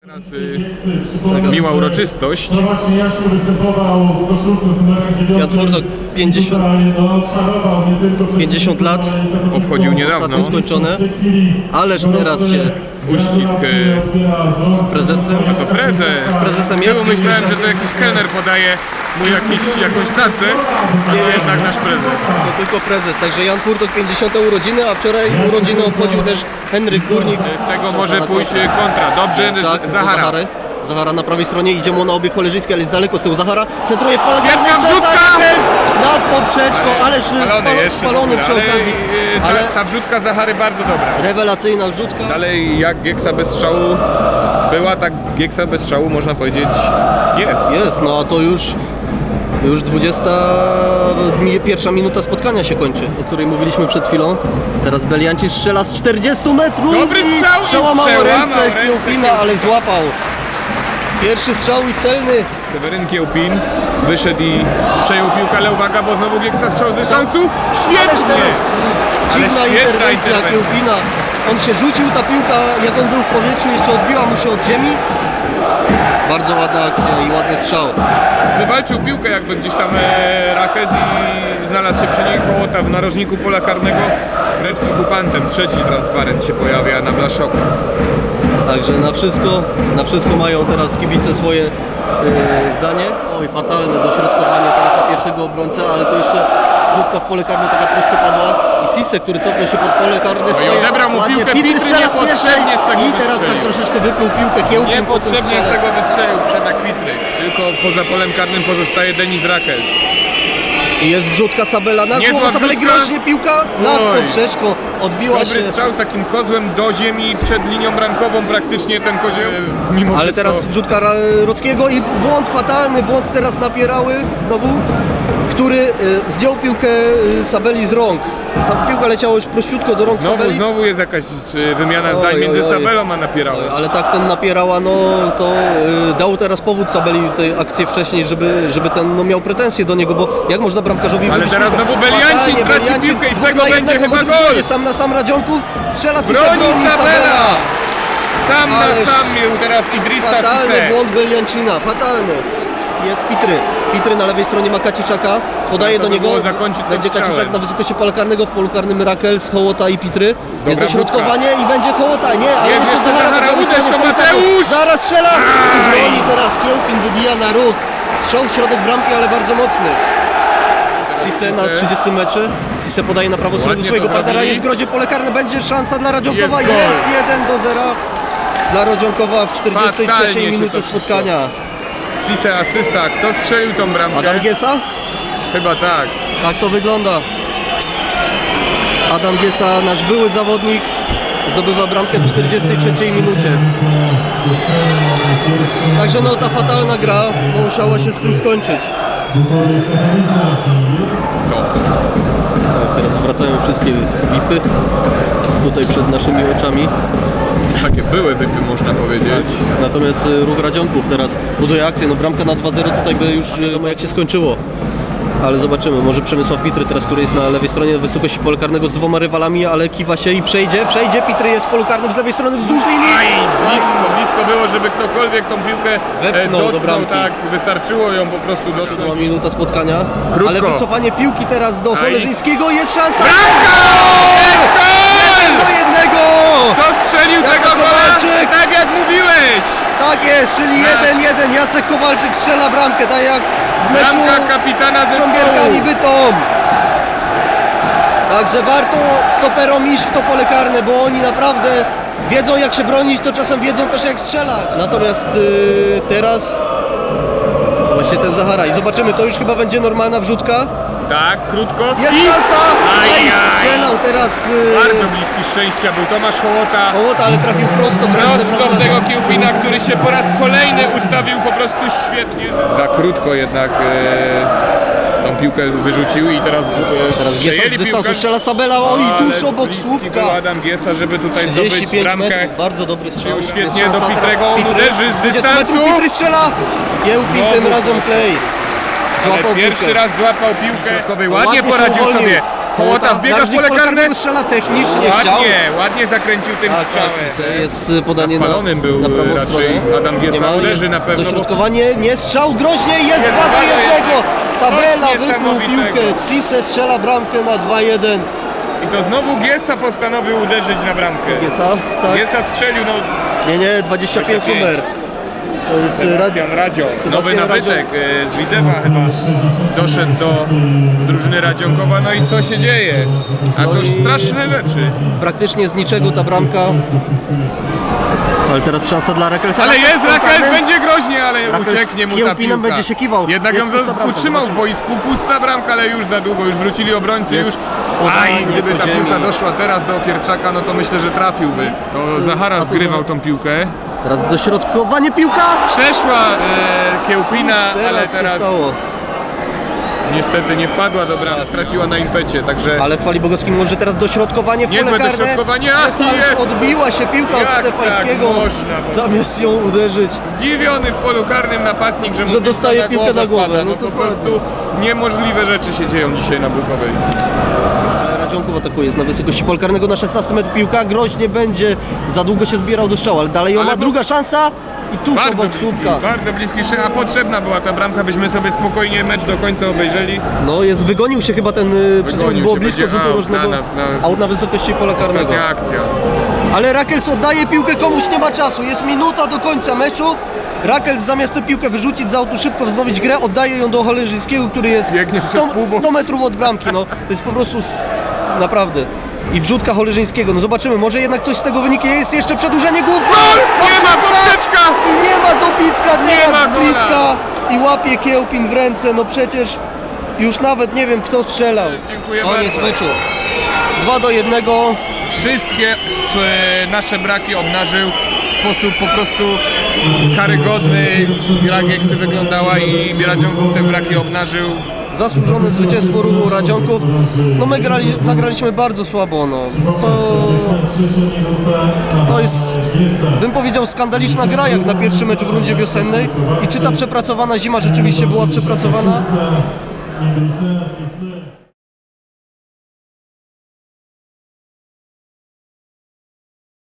Teraz y, miła uroczystość. No właśnie Jasiu występował w koszulce z numerem 9. Jan Furtok, 50 Tutaj, no, czarował nie tylko przez 50 lat. Obchodził niedawno. Ostatnio skończone. Ależ teraz się Uścisk z prezesem. to prezes. Z prezesem Jackiem. myślałem, że to jakiś kelner podaje mu jakiś, jakąś tacę, a to jednak nasz prezes. To tylko prezes. Także Jan Furtok 50 urodziny, a wczoraj urodziny obchodził też Henryk Górnik. Z tego może pójść kontra. Dobrze, Tak, Zahara. Zahara na prawej stronie, idzie mu na obieg koleżyński, ale jest daleko z tyłu Zahara. Centruje w pole Świetna wrzutka! Nad poprzeczką, ależ Spalony spalony, przy okazji. y, Ale ta, ta wrzutka Zahary bardzo dobra. rewelacyjna wrzutka. Dalej jak Gieksa bez strzału była, tak Gieksa bez strzału można powiedzieć jest. Jest, no a to już już 21 minuta spotkania się kończy, o której mówiliśmy przed chwilą. Teraz Belianci strzela z 40 metrów Dobry strzał i przełamał ręce ręce Kiełpina, ale złapał. Pierwszy strzał i celny. Seweryn Kiełpin wyszedł i przejął piłkę, ale uwaga, bo znowu Gieksa strzał z dystansu. Świetnie! Ależ teraz dziwna interwencja interwencja. Kiełpina. On się rzucił, ta piłka jak on był w powietrzu jeszcze odbiła mu się od ziemi. Bardzo ładna akcja i ładny strzał. Wywalczył piłkę jakby gdzieś tam e, Rakez i znalazł się przy niej Hołota w narożniku pola karnego. Rzecz z okupantem. Trzeci transparent się pojawia na blaszoku. Także na wszystko, na wszystko mają teraz kibice swoje yy, zdanie. Oj, fatalne dośrodkowanie teraz na pierwszego obrońcę, ale to jeszcze rzutka w pole karne taka prosto padła. I Sisse, który cofnął się pod pole karne swoje. odebrał mu piłkę, Pitry niepotrzebnie z tego I teraz tak troszeczkę wypluł piłkę kiełkiem. Niepotrzebnie z tego wystrzelił Przemek Pitry. Tylko poza polem karnym pozostaje Denis Rakez. I jest wrzutka Sabela na Niezła głowę, Sabelek wrzutka. groźnie piłka nad Oj. poprzeczką. Odbiła Dobry się. strzał z takim kozłem do ziemi przed linią bramkową praktycznie ten kozioł. E, Mimo Ale wszystko. teraz wrzutka Ra- Rudzkiego i błąd fatalny, błąd teraz napierały znowu, który zdjął piłkę y, Sabeli z rąk. Piłka leciała już prościutko do rąk Znowu, Sabeli. znowu jest jakaś e, wymiana zdań oj, między oj. Sabelą a Napierałą. Ale tak ten napierała, no to y, dał teraz powód Sabeli tej akcji wcześniej, żeby, żeby ten no, miał pretensje do niego, bo jak można bramkarzowi Ale teraz piłkę? znowu Beliancin traci Beliancin piłkę i z tego na będzie chyba gol. Sam na sam Radzionków, strzela Broni broni Sabela! Sam na Ależ sam miał teraz Idrissa Fatalny błąd Beliancina, fatalny. Jest Pitry. Pitry na lewej stronie ma Kaciczaka, podaje do niego. będzie. Kaciczak na wysokości pola karnego, w polu karnym Rakels, Hołota i Pitry. jest dośrodkowanie i będzie Hołota, nie, ale jeszcze stronie to. Mateusz! Zaraz strzela! Broni teraz Kiełpin, wybija na róg. Strzał w środek bramki, ale bardzo mocny. Sisse na 30 metrze. Sisse podaje na do Ładnie swojego partnera. Jest w grodzie pole karne. Będzie szansa dla Radzionkowa. Jest Jest, gol. 1 do 0 dla Rodzionkowa w 43 Fatalnie minucie spotkania. Sisse asysta. Kto strzelił tą bramkę? Adam Giesa? Chyba tak. Tak to wygląda. Adam Giesa, nasz były zawodnik, zdobywa bramkę w 43 minucie. Także no ta fatalna gra no, musiała się z tym skończyć. Tak, teraz wracają wszystkie VIPy tutaj przed naszymi oczami. Takie były wypy można powiedzieć. Natomiast y, ruch Radzionków teraz buduje akcję. No bramka na 2-0 tutaj by już wiadomo jak się skończyło. Ale zobaczymy, może Przemysław Pitry teraz, który jest na lewej stronie wysokości polu karnego z dwoma rywalami, ale kiwa się i przejdzie, przejdzie, Pitry jest w polu karnym z lewej strony wzdłuż linii. Aj, blisko, blisko było, żeby ktokolwiek tą piłkę e, Wepchnął do dotknął, bramki. tak, wystarczyło ją po prostu Była dotknąć. minuta spotkania, Krótko. ale wycofanie piłki teraz do. Cholerzyńskiego, jest szansa! Bramka! Jeden jednego! Kto strzelił Jacek tego gola? Kowalczyk! Tak jak mówiłeś! Tak jest, czyli Nasz. 1-1, Jacek Kowalczyk strzela bramkę, tak jak w meczu Bramka kapitana z. Szambierkami Bytom. Także warto stoperom iść w to pole karne, bo oni naprawdę wiedzą jak się bronić, to czasem wiedzą też jak strzelać. Natomiast yy, teraz właśnie ten Zahara i zobaczymy, to już chyba będzie normalna wrzutka. Tak, krótko. Jest I... szansa! Aj, Aj, aj. strzelał teraz yy, Bardzo bliski szczęścia był Tomasz Hołota. Hołota, ale trafił prosto w ręce Prosto w tego Kiełpina, który się po raz kolejny ustawił po prostu świetnie. Za krótko jednak e, tą piłkę wyrzucił i teraz, e, Teraz Giesa z dystansu strzela Sabela, oj, Ależ tuż obok słupka. Adam Giesa, żeby tutaj zdobyć 35 bramkę. metrów, bardzo dobry strzał. Świetnie do Pitrego, on uderzy z 20 dystansu. metrów, Pitry strzela! Kiełpin tym razem klej. Złapał pierwszy piłkę. raz złapał piłkę. Ładnie Ładnie poradził uwolnił. sobie. Hołota wbiega w pole karne. Strzela technicznie, chciał. Ładnie, ładnie zakręcił tym Tak, strzałem. tak, jest podanie na, spalonym był na prawą raczej stronę. Adam Giesa, uderzy na pewno, Dośrodkowanie, nie strzał, groźnie, jest Jest 2 do dwa do 1. jednego. Sabela wypnął piłkę, Cisse strzela bramkę na 2-1. I to znowu Giesa postanowił uderzyć na bramkę. Giesa, tak? Giesa strzelił, no Nie, nie, 25 25. numer. To jest y, radio. Sebastian Radzio, nowy nabytek e, z Widzewa chyba doszedł do drużyny Radzionkowa, no i co się dzieje? A No to straszne rzeczy. Praktycznie z niczego ta bramka. Ale teraz szansa dla Rakelsa. Ale jest Rakel z Rakel, kontantem. będzie groźnie, ale Rakel z ucieknie mu ta piłka. będzie się kiwał. Jednak ją Jest za- bramka, utrzymał w boisku, pusta bramka, ale już za długo, już wrócili obrońcy, Jest już... Aj, gdyby ta ziemi. piłka doszła teraz do Okierczaka, no to myślę, że trafiłby. To Zahara zgrywał tą piłkę. Teraz dośrodkowanie piłka. Przeszła e, Kiełpina, ale Teraz się teraz stało. niestety nie wpadła do bramy, straciła na impecie, także... Ale chwali Bogowski może teraz dośrodkowanie w Niezłe pole dośrodkowanie, ach, Jest, odbiła się piłka od Jak tak Stefańskiego. można? Zamiast ją uderzyć. Zdziwiony w polu karnym napastnik, że, Że dostaje piłkę na głowę, wpada. no No po dokładnie. prostu niemożliwe rzeczy się dzieją dzisiaj na Bukowej. Ale Radzionków atakuje, jest na wysokości pol karnego na 16 metrów piłka. Groźnie będzie. Za długo się zbierał do strzału, ale dalej ją Ale druga szansa. I tuż Bardzo obok bliski, słupka. bardzo bliski, a potrzebna była ta bramka, byśmy sobie spokojnie mecz do końca obejrzeli. No jest, wygonił się chyba ten, y, Wygonił było się, blisko będzie rzutu out rożnego. na nas, na- Aut na wysokości pola karnego. Akcja. Ale Rakels oddaje piłkę komuś, nie ma czasu. Jest minuta do końca meczu. Rakels zamiast tę piłkę wyrzucić z autu, szybko wznowić grę, oddaje ją do Holenżyńskiego, który jest Biegnie 100, przez pół boku. 100 metrów od bramki. No, to jest po prostu naprawdę. I wrzutka Holeżyńskiego. No zobaczymy, może jednak coś z tego wyniknie. Jest jeszcze przedłużenie główki. Gol! Nie ma poprzeczka! I nie ma dobitka teraz ma z bliska. I łapie Kiełpin w ręce. No przecież już nawet nie wiem kto strzelał. Dziękuję Koniec bardzo. meczu. 2 do 1. Wszystkie e, nasze braki obnażył w sposób po prostu karygodny. Gra Gieksy wyglądała i Radziąków te braki obnażył. Zasłużone zwycięstwo ruchu Radzionków. No my grali, zagraliśmy bardzo słabo, no. To, to jest, bym powiedział, skandaliczna gra jak na pierwszy mecz w rundzie wiosennej. I czy ta przepracowana zima rzeczywiście była przepracowana?